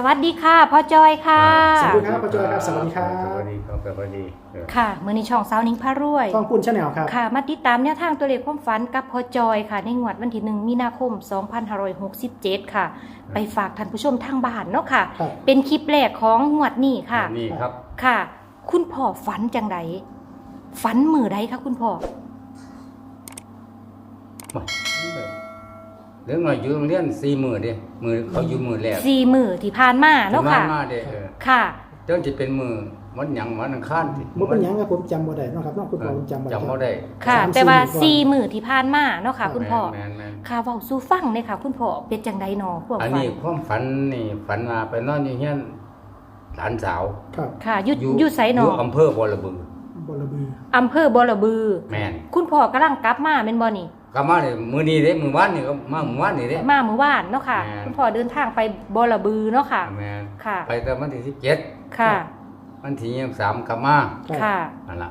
สวัสดีค่ะพ่อจอยค่ะ สวัสดีครับป้าจอยครับสวัสดีครับสวัสดีครับสวัสดีเออค่ะ มือในช่องสาวนิ้งพารวย ต้องปุ้นชาแนลครับ ค่ะ มาติดตามแนวทางตัวเลขความฝันกับพ่อจอยค่ะ ในงวดวันที่หนึ่งมีนาคม 2567 ค่ะ ไปฝากท่านผู้ชมทางบ้านเนาะค่ะ ครับ เป็นคลิปแรกของงวดนี้ค่ะ นี่ครับค่ะ คุณพ่อฝันจังไดฝันมือใดคะคุณพ่อ เรื่องหน่อยอยู่โรงเรียนสี่มือเด้มือเขาอยู่มือแรกสี่มือที่ผ่านมาเนาะค่ะมาเด้เออค่ะเจ้าจะเป็นมือวันหยังวันอังคารที่บ่เป็นหยังครับผมจำบ่ได้เนาะครับเนาะคุณพ่อผมจำบ่ได้จำบ่ได้ค่ะสามแต่ว่าสี่สี่มือก่อนมือที่ผ่านมาเนาะค่ะ คุณพ่อแม่นแม่นค่ะเว้าสู่ฟังเลยค่ะ คุณพ่อเป็นจังไดนอพวกอันฝันนี้ความฝันนี่ฝันมาไปนอนอยู่เฮียนหลานสาวครับค่ะอยู่อยู่ไสนออยู่อำเภอบ่ระบือบลบืออำเภอบอระบือแม่นคุณพ่อกำลังกลับมาเป็นบ่นี่ ก็มาเลยมื้อนี้เด้มื้อวานนี่ก็มามื้อวานนี่เด้ มาเมื่อวานเนาะค่ะแม่น คุณพ่อเดินทางไปบอระบือเนาะค่ะ แม่นค่ะ ไปแต่วันที่17ค่ะ วันที่23ก็มาครับค่ะ นั่นล่ะ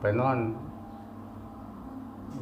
ไปนอน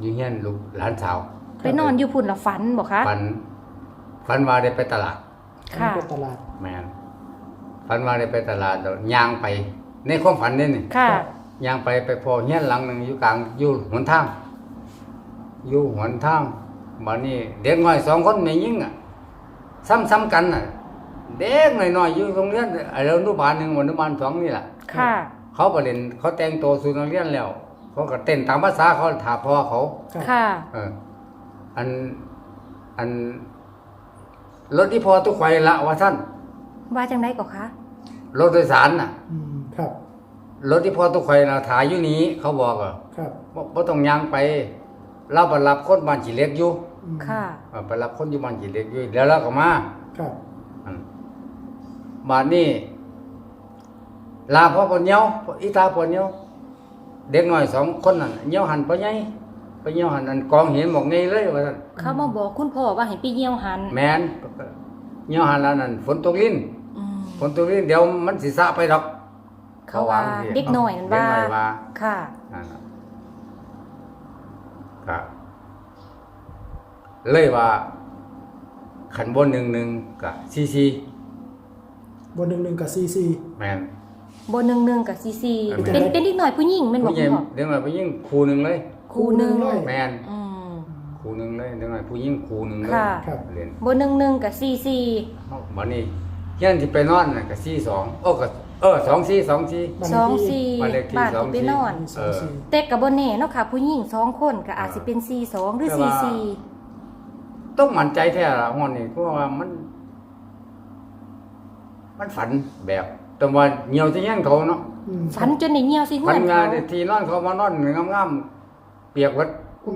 อยู่เฮียนลูกหลานสาวไปนอนอยู่พุ่นละฝันบ่คะ ฝันฝันว่าได้ไปตลาด ค่ะ ไปตลาด แมนฝันว่าได้ไปตลาดแล้วย่างไป ในความฝันนี่นี่ค่ะ ย่างไปไปพอเฮียนหลังหนึ่งอยู่กลางอยู่หนทาง อยู่หนทางบัดนี้เด็กน้อยสองคนไม่ยิ่งอะซ้ำๆกันอะ เด็กน้อยๆอยู่โรงเรียนไอ้อนุบาลหนึ่งอนุบาลสองนี่แหละค่ะ เขาไปเล่นเขาแต่งตัวสู่นักเรียนแล้ว เขาก็เต้นตามภาษาเขาถาพ่อเขาครับค่ะ เออ อันอันรถที่พอตุกไฟละว่าท่านว่าจังไดก็คะรถโดยสารน่ะอืมครับ รถที่พอตุกไฟนะถ่ายอยู่นี้เขาบอกอะครับบ่บ่ต้องย่างไป เราไปรับคนบ้านจีเล็กอยู่อืมค่ะ เออไปรับคนอยู่บ้านจีเล็กอยู่แล้วเราก็มาครับอันบ้านนี้ลาพ่อปนเหี่ยวอีตาปนเหี่ยวเด็กน้อยสองคนนั่นเหี่ยวหันไปไงไปเหี่ยวหันอันกองเห็นบอกไงเลยว่าซั่นเขามาบอกคุณพ่อว่าให้ไปเยี่ยวหันแม่นเหี่ยวหันแล้วนั่นฝนตกลิ้นอืมฝนตกลิ้นเดี๋ยวมันสิสะไปดอก เขาว่าเขาวางสิเด็กหน่อยนั่นเด็กว่าน้อยว่า ค่ะ นั่นน่ะ ก็เลยว่าขันบนหนึ่งหนึ่งกับซีซีบนหนึ่งหนึ่งกับซีซีแมน บนหนึ่งหนึ่งกับซีซีแม่น เป็นเป็นเด็กหน่อยผู้หญิงเป็นบอกผู้หญิคุณงพ่อเด็กหน่อยผู้หญิงครูหนึ่งเลย ครูหนึ่งเลย แมนอืม ครูหนึ่งเลยเด็กหน่อยผู้หญิงครูหนึ่งเลยค่ะ ครับ เรียนบนหนึ่งหนึ่งกับซีซี วันนี้เฮียนที่ไปนอนน่ะกับซีสองโอ้กับ เออสองซีสองซีบ้านสองเลขที่ซีบ้านเลขที่บ้านสองที่ไปสี่นอน สองซีเต็กกับบนเน่เนาะค่ะ ผู้หญิงสองคนก็อาจอ่าสิเป็นซีสองหรือแต่ซีว่าซีต้องมั่นใจแท้ละฮอนนี่เพราะว่ามัน มันฝันแบบแต่ว่าเหี่ยวจะแย่งเขาเนาะอืมฝันจนในเหี่ยวสิพัเฮือนนงาเขานที่นอนเขามานอนงามๆเปียกวัดโอ้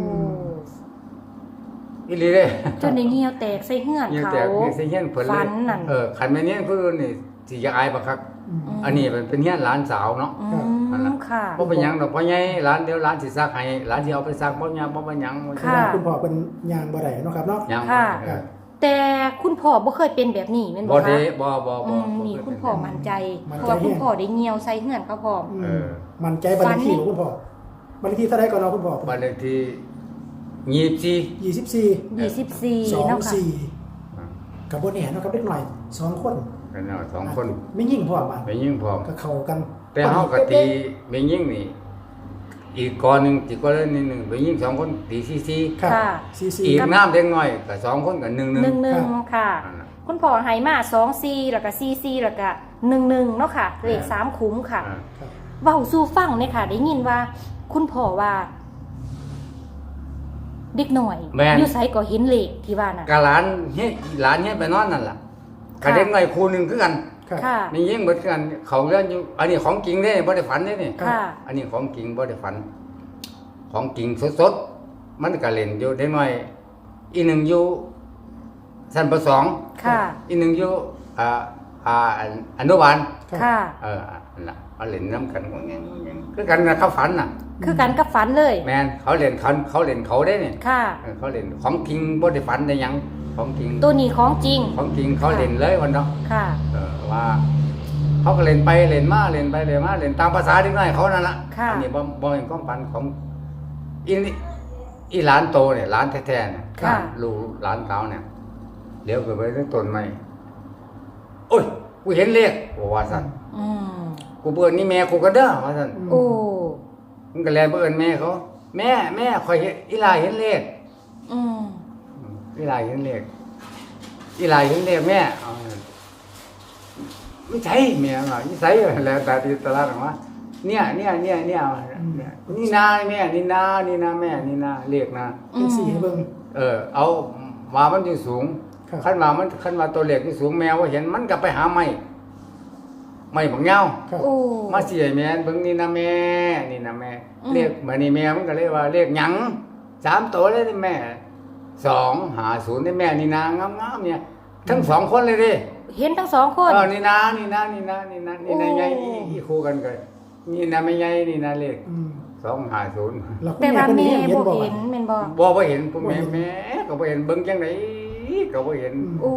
อีหลีเด้ จนในเหี่ยวแตกใส่เฮือนยังเขา แตกนี่สิเฮียนเพิ่นเลฝัยนนั่น เออคันแม่นเฮียนเพิ่นนี่สิอยากอายบักคัก อืมอันนี้มันเป็นเฮียนหลานสาวเนาะอืนั่นล่ะมค่ะ บ่เป็นหยังดอกเพราะไงหลานเดี๋ยวหลานสิซักให้หลานสิเอาไปซักบ่หยังบ่เป็นหยังบ่ค่ะคุณพ่อเป็นยางบ่ได้เนาะครับเนาะ หยังค่ะ เออแต่คุณพ่อบ่เคยเป็นแบบนี้แม่นบ่บ่ได้คะบ่บ่อืบ่มบ่นี่เคยคุณเป็พ่อมั่นใจ เพราะว่าคุณพ่อได้เหี่ยวใส่เฮือนเขาพร้อมอืมเออมันใจบันเลขที่ฝันนี่ของคุณพ่อบันเลขที่เท่าไหร่ก่อนเนาะคุณพ่อบ้านเลขที่24ยี่สิบสี่24สองเนาะค่ะ สี่กับบนเนี่ยเนาะครับเล็กหน่อยสองคน กันเนาะสองคนไม่ยิ่งพอมันไปยิงพร้อมก็เข้ากัน แต่เฮาก็ตีไปยิงนี่อีกก้อนหนึงอีกก้อนหนึงหนึงไปยิงสองคนตี44ครับค่ะซีซีอีกน้ำเด็กน้อยก็สองคนก็1 1หนึ่งหนึ่งค่ะนั่นน่ะคุณพ่อให้มาสองซีแล้วก็ซีซีแล้วก็หนึ่งหนึ่งเนาะค่ะเลขสามคุ้มค่ะอ่าครับเว้าสู่ฟังเนี่ยค่ะ ได้ยินว่า คุณพ่อว่า เด็กหน่อยแม่นอยู่ไสก็เห็นเลขที่ว่าน่ะกะหลานเฮ็ดหลานเฮ็ดไปนอนนั่นล่ะค่ะ กะเด็กน้อยคู่หนึงคือกันครับค่ะ นี่ยิ่งเบิดกันเขาเรื่องอยู่อันนี้ของจริงเด้บ่ได้ฝันเด้นี่ค่ะ อันนี้ของจริงบ่ได้ฝัน ของจริงสดๆมันก็เล่นอยู่เด็กน้อยอีหนึ่งอยู่ชั้นปสองค่ะ อีหนึ่งอยู่อ่าอ่าอันอนุบาลครับค่ะ เออนั่นล่ะเอาเล่นนํกันงงๆๆคือกันนะเขาฝันน่ะ คือกันกับฝันเลย แม่นเขาเล่นเขาเขาเล่นเขาได้นี่ค่ะ เออเขาเล่นของจริงบ่ได้ฝันได้หยัง ของจริงตัวนี้ของจริง ของจริงเขาเล่นเลยวันเนาะค่ะ เออว่า เขาก็เล่นไปเล่นมาเล่นไปเล่นมาเล่นตามภาษาเด็กน้อยเขานั่นละค่ะ อันี้บ่บ่เป็นความฝันของอีนี่อีหลานโตเนี่ยหลานแท้ๆเนี่ยค่ะ ลูกหลานสาวเนี่ยเดี๋ยวก็ไปที่ต้นไม้กูเห็นเลขกูว่าซั่นอืมกูเบิ่นนี่แม่กูก็เด้อว่าซั่นมโอ้มันก็แลเบิ่นแม่เขา แม่แม่ข่อยเห็นอีหลาเห็นเลขอืม อีหลาเห็นเลขอีหลาเห็นเลขแม่เอาไม่ใช่แม่ว่าไม่ใช่แล้วแต่ที่ตลาดออกมาเนี่ยเนี่ยเนี่ยเนี่ยเนี่ยนี่นาแม่นี่นานี่นาแม่นี่นาเลขนะเป็นสี่ให้เบิ่งเออ เอาว่ามันอยู่สูงครับขั้นว่ามันขั้นว่าตัวเลขที่สูงแมวว่าเห็นมันก็ไปหาไม้ไม้บักเงาครับโอ้มาเสียแม่นเบิ่งนี่นะแม่นี่นะแม่อืมเรียกมานี่แม่มันก็เลยว่าเรียกหยังสามตัวเลยนี่แม่ สองหาศูนย์นี่แม่นี่นางามๆเนี่ย ทั้งสองคนเลยดิเห็นทั้งสองคน เออนี่นานี่นานี่นานี่นานี่นาโอ้ใหญ่อีอีคู่กันกันนี่นะไม่ใหญ่นี่นะเลขอืมสองหาศูนย์แล้วคุณแต่ว่าเพิ่นแม่ยังเห็นบ่บ่เห็นว่าแม่นบ่บ่บ่เห็นพวกแม่บ่เห็นแม่ก็บ่เห็นเบิ่งจังไดก็บ่เห็นอืมโอ้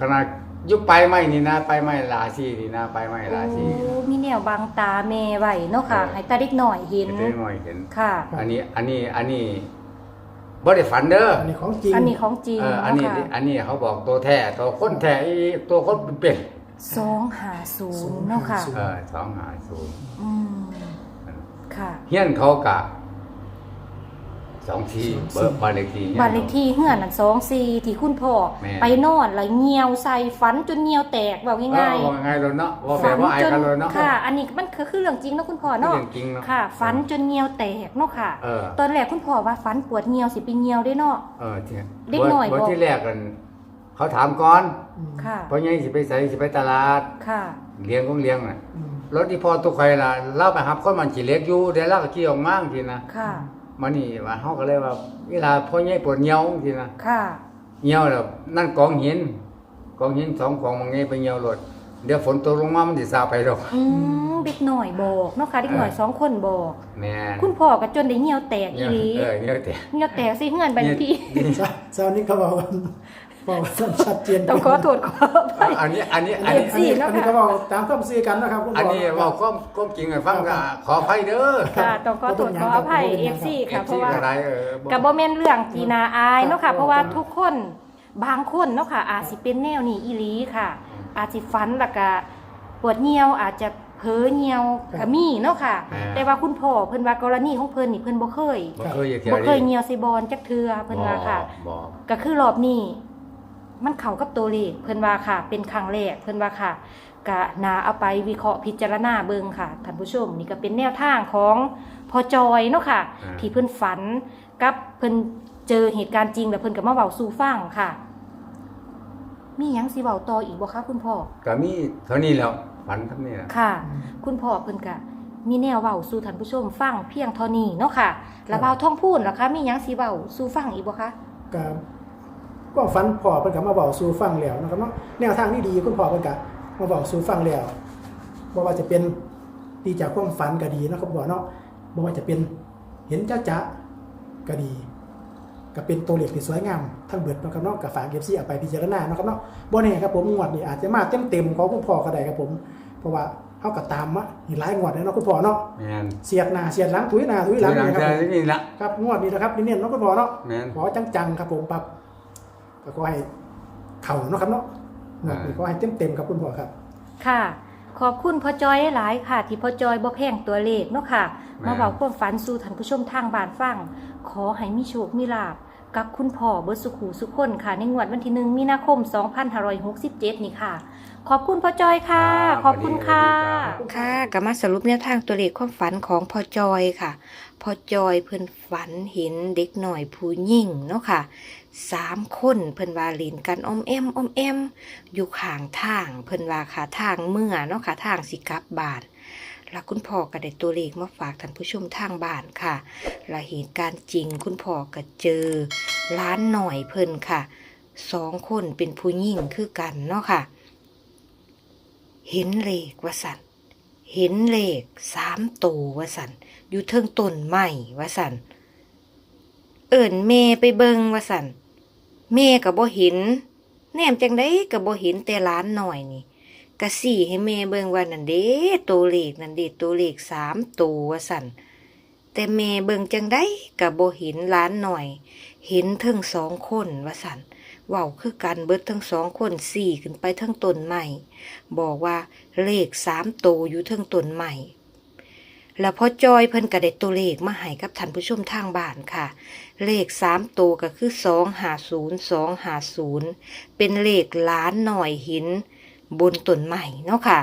ขนาดยุคไปไม่นี่นะไปไม่ลาซีนี่นะไปไม่ลาซีโอ้มีแนวบังตาแม่ไว้เนาะค่ะ เออ ให้ตาเด็กหน่อยเห็น เห็นหน่อยเห็น ค่ะ อันนี้อันนี้อันนี้ บ่ได้ฝันเด้ออันนี้ของจริงอันนี้ของจริงเอออันเนาะนี้ค่ะอันนี้เขาบอกตัวแท้ตัวคนแท้อีตัวคนเป็นสองหาศูนย์เนาะค่ะ เออสองหาศูนย์อืมค่ะ เฮียนเขากะ สองทีเบิกบ้านเลขที่ฮียนบ้านเลขที่เฮือนนั่นสองสี่ที่คุณพ่อแม่ ไปนอนแล้วเงียวใส่ฟันจนเงียวแตกบอกง่ายเออว่าไงเลยเนาะว่าๆแบบว่าไอ้กันเลยเนาะค่ะ อันนี้มันคือคือเรื่องจริงเนาะคุณพ่อเนาะ เรื่องจริงเนาะค่ะฟันจนเงียวแตกเนาะค่ะ เออตอนแรกคุณพ่อว่าฟันปวดเงียวสิไปเงียวได้เนาะ เออที่เด็กหน่อยเบิดบอก ที่แรกกันเขาถามก่อนอืมค่ะ เพราะยังสิไปใส่สิไปตลาดค่ะ เลี้ยงของเลี้ยงน่ะอืมรถที่พอตุกใครล่ะเล่าไปหับคนมันขี่เล็กอยู่เดี๋ยวเล่าก็ขี่ออกมาทีนะ ค่ะ มานี่ว่าเฮาก็เลยว่า เวลาพ่อใหญ่ปวดเหี่ยวทีนะค่ะ เหี่ยวแล้วนั่นกองหินกองหินสองกองมันไงไปเหี่ยวรถเดี๋ยวฝนตกลงมามันสิซาไปดอก อืมเด็กหน่อยบอกเนาะค่ะเด็กหน่อยเออ สองคนบอก แม่นคุณพ่อก็จนได้เหี่ยวแตกอีเหี่ยวหลีเออเหี่ยวแต่ เหี่ยวแตกสิเฮือนบัดนทีซะซะวันนี้เขาบอกว่า บอกว่าชัดเจนต้องขอโทษขออภัย อันนี้อันนี้อันอันนี้นี้สี่อันนี้เนาะอันนี้ค่ะก็บอกตามความซื่อกันนะครับคุณอันพ่นี้เว่าความความจริงให้ฟังก็ขออภัยเด้อค่ะต้องขอโทษขออภัย FC ค่ะเพราะว่าก็ได้เออกับบ่แม่นเรื่องจีนาอายเนาะค่ะเพราะว่าทุกคนบางคนเนาะค่ะ อาจสิเป็นแนวนี้อีหลีค่ะ อาจสิฝันแล้วก็ปวดเหี่ยวอาจจะเพ้อเหี่ยวก็มีเนาะค่ะ แต่ว่าคุณพ่อเพิ่นว่ากรณีของเพิ่นนี่เพิ่นบ่เคยบ่เคยอย่าเที่ยบ่วเคยเหี่ยวใส่บอลจักเทื่อเพิ่นว่าค่ะบ่ก็คือรอบนี้ มันเข้ากับตัวเลขเพิ่นว่าค่ะ เป็นครั้งแรกเพิ่นว่าค่ะก็นาเอาไปวิเคราะห์พิจารณาเบิ่งค่ะท่านผู้ชมนี่ก็เป็นแนวทางของพอจอยเนาะค่ะ อ่า ที่เพิ่นฝันกับเพิ่นเจอเหตุการณ์จริงแล้วเพิ่นก็มาเว้าสู่ฟังค่ะ มีหยังสิเว้าต่ออีกบ่คะคุณพ่อ ก็มีเท่านี้แล้วฝันเท่านี้ล่ะค่ะ คุณพ่อเพิ่นก็มีแนวเว้าสู่ท่านผู้ชมฟังเพียงเท่านี้เนาะค่ะ แล้วเว้าท่องพูนล่ะคะ มีหยังสิเว้าสู่ฟังอีกบ่คะก็ ก็ฝันพ่อเพิ่นก็มาบอกสู่ฟังแล้วนะครับเนาะแนวทางที่ดีคุณพ่อเพิ่นก็มาบอกสู่ฟังแล้วบ่ว่าจะเป็นดีจากความฝันก็ดีเนาะครับพ่อเนาะบ่ว่าจะเป็นเห็นจ้าจ๊ะก็ดีก็เป็นตัวเลขที่สวยงามทั้งเบิดเนาะครับเนาะก็ฝาก FC เอาไปพิจารณาเนาะครับเนาะบ่แน่ครับผมงวดนี้อาจจะมาเต็มๆของคุณพ่อก็ได้ครับผม เพราะว่าเฮาก็ตามมาอีกหลายงวดแล้วเนาะคุณพ่อเนาะแม่นเสียดหน้าเสียดหลังถุยหน้าถุยหลังหลังนี่คจารับกนี้ละครับงวดนี้นะครับนี่เนี่ยเนาะคุณพ่อเนาะแม่นขอจังๆครับผมปั๊บ ก็ขอให้เข่าเนาะครับเนาะงวดนี้ขอให้เต็มๆครับคุณพ่อครับ ค่ะ ขอบคุณพ่อจอยหลายๆค่ะ ที่พ่อจอยบ่แพงตัวเลขเนาะค่ะ มาเว้าความฝันสู่ท่านผู้ชมทางบ้านฟัง ขอให้มีโชคมีลาบกับคุณพ่อเบิดสุขหูสุขคนค่ะ ในงวดวันที่หนึ่งมีนาคม 2567 นี่ค่ะ ขอบคุณพ่อจอยค่ะ ขอบคุณค่ะ ค่ะก็มาสรุปแนวทางตัวเลขความฝันของพ่อจอยค่ะ พ่อจอยเพิ่นฝันเห็นเด็กหน่อยผู้หญิงเนาะค่ะสามคนเพิ่นว่าเล่นกันอมแอมอมแอมอยู่ข้างทางเพิ่นว่าค่ะทางเมื่อเนาะค่ะทางสิกลับบ้านแล้วคุณพ่อก็ได้ตัวเลขมาฝากท่านผู้ชมทางบ้านค่ะ และเหตุการณ์จริงคุณพ่อก็เจอร้านหน่อยเพิ่นค่ะสองคนเป็นผู้หญิงคือกันเนาะค่ะ เห็นเลขว่าสัน เห็นเลขสามตัววสันอยู่เทิงต้นไม้ว่าสันเอิ่นเมไปเบิงว่าสันเมก็บ่เห็น แนมจังได้ก็บ่เห็นแต่ร้านหน่อยนี่กะสี่ให้แม่เบิงว่านั่นเด้ตัวเลขนั่นเด้ตัวเลขสามตัวว่าสั่นแต่แม่เบิงจังได้ก็บ่เห็นร้านหน่อย เห็นถึงสองคนว่าสั่นเว้าคือกันเบิดทั้งสองคนสี่ขึ้นไปทั้งต้นใหม่ บอกว่าเลขสามโตวอยู่ทั้งต้นใหม่แล้วพอจอยเพิ่นก็ได้ตัวเลขมาให้กับท่านผู้ชมทางบ้านค่ะ เลขสามตัวก็คือสองหาศูนย์สองหาศูนย์เป็นเลขล้านหน่อยหิน บนต้นใหม่เนาะค่ะ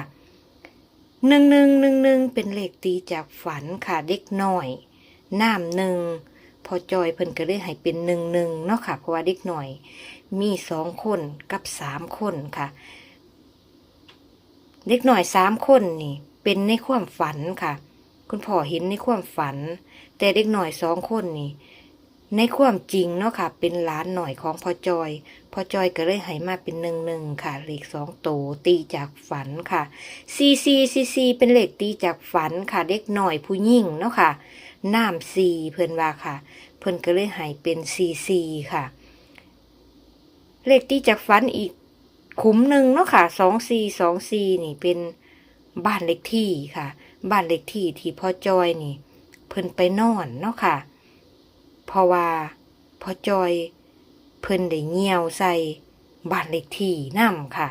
หนึ่งหนึ่งหนึ่งหนึ่งเป็นเลขตีจากฝันค่ะเด็กน้อยน้ำหนึ่งพอจอยเพิ่นก็เลยให้เป็นหนึ่งหนึ่งเนาะค่ะเพราะว่าเด็กหน้อย มีสองคนกับสามคนค่ะเด็กหน่อยสามคนนี่เป็นในความฝันค่ะ คุณพ่อเห็นในความฝัน แต่เด็กหน่อยสองคนนี่ ในความจริงเนาะค่ะ เป็นหลานหน่อยของพ่อจอยพ่อจอยก็เลยให้มาเป็นหนึ่งหนึ่งค่ะเลขสองโตตีจากฝันค่ะซีซีซีซีเป็นเลขตีจากฝันค่ะ เด็กหน่อยผู้ยิ่งเนาะค่ะน้ำซีเพิ่อนว่าค่ะ เพิ่อนก็เลยให้เป็นซีซีค่ะ เลขตีจากฝันอีกขุมหนึ่งเนาะค่ะสองสี่สองสี่นี่เป็นบ้านเลขที่ค่ะ บ้านเลขที่ที่พ่อจอยนี่ เพิ่นไปนอนเนาะค่ะ เพราะว่าพ่อจอย เพิ่นได้เงี่ยวใส่บ้านเลขที่นํค่ะ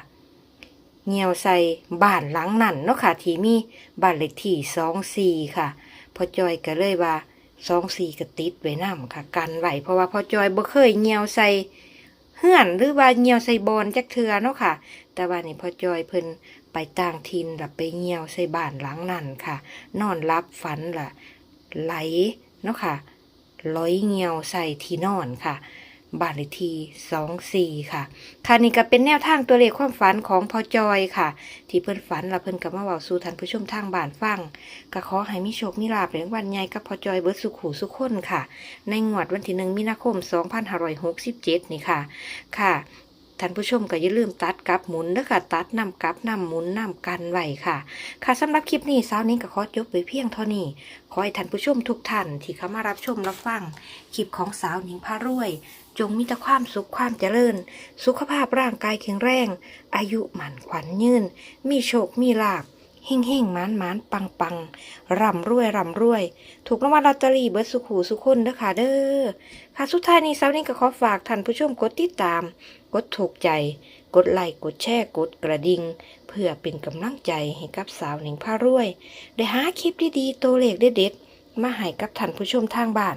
เงี่ยวใส่บ้านหลังนั่นเนาะค่ะ ที่มีบ้านเลขที่สองสี่ค่ะพ่อจอยก็เลยว่าสองสี่ก็ติดไว้นํค่ะ กันไว้เพราะว่าพ่อจอยบ่เคยเงี่ยวใส่ เฮื่อนหรือว่าเหี่ยวใส่บอนจักเทือเนาะค่ะ แต่ว่านี่พอจอยเพิ่นไปต่างทินล่ะไปเหี่ยวใส่บ้านหลังนั่นค่ะ นอนรับฝันล่ะ ไหลเนาะค่ะลอยเหี่ยวใส่ที่นอนค่ะ บ้านเลขที่สองสี่ค่ะค่ะนี่ก็เป็นแนวทางตัวเลขความฝันของพอจอยค่ะ ที่เพิ่อนฝันแล้วเพิ่อนก็มาเว้าสู่ท่านผู้ชมทางบ้านฟังก็ขอให้มีโชคมีลาภในวันใหญ่กับพอจอยเบิร์ดสุขหูสุขคนค่ะ ในงวดวันที่หนึ่งมีนาคม2567นี่ค่ะ ค่ะท่านผู้ชมก็อย่าลืมตัดกับหมุนเด้อค่ะตัดนำกับนำหมุนนำกันไว้ค่ะ ค่ะสำหรับคลิปนี้สาวนี้ก็ขอจบไปเพียงเท่านี้ ขอให้ท่านผู้ชมทุกท่านที่เข้ามารับชมรับฟังคลิปของสาวหนิงพารวย จงมีแต่ความสุขความเจริญ สุขภาพร่างกายแข็งแรง อายุหมันขวัญยืน มีโชคมีลาภเฮ่งเฮ่งๆมานมานปังปังร่ำรวยร่ำรวย ถูกรางวัลลอตเตอรี่เบิร์ดสุขหูสุขคนเด้อค่ะเด้อค่ะสุดท้ายนี้สาวนี้ก็ขอฝากท่านผู้ชมกดติดตาม กดถูกใจ กดไลค์กดแชร์กดกระดิ่งเพื่อเป็นกำลังใจให้กับสาวหนิงพารวย ได้หาคลิปดีๆตัวเลขเด็ดๆมาให้กับท่านผู้ชมทางบ้าน